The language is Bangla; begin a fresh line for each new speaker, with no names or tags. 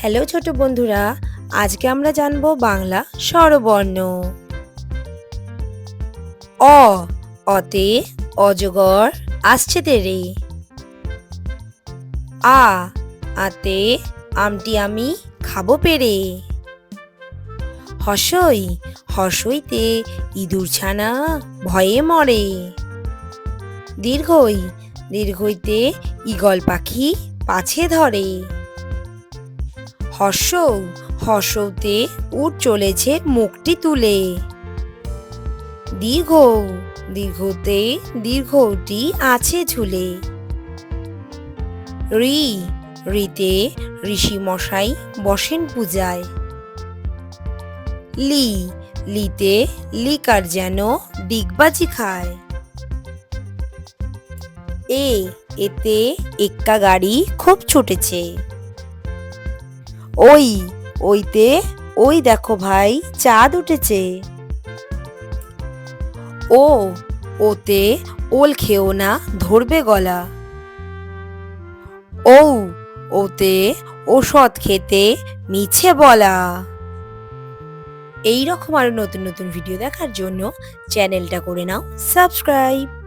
হ্যালো ছোট বন্ধুরা, আজকে আমরা জানব বাংলা স্বরবর্ণ। অ, অতে অজগর আসছে তেরে। আ, আতে আমটি আমি খাব পেরে। হসই, হসইতে ইঁদুর ছানা ভয়ে মরে। দীর্ঘই, দীর্ঘইতে ঈগল পাখি পাছে ধরে। হর্ষ, হর্ষতে উট চলেছে মুখটি তুলে। দীর্ঘ, দীর্ঘতে দীর্ঘটি আছে ঝুলে। রি, রিতে ঋষি মশাই বসেন পূজায়। লি, লিতে লিকার যেন ডিগবাজি খায়। এ, এতে এক্কা গাড়ি খুব ছুটেছে। ওই, ওইতে, ওই দেখো ভাই, চাঁদ উঠেছে। ও, ওতে ওল খেও না, ধরবে গলা। ও ওতে ওষুধ খেতে মিছে বলা। এই রকম আরও নতুন নতুন ভিডিও দেখার জন্য চ্যানেলটা করে নাও সাবস্ক্রাইব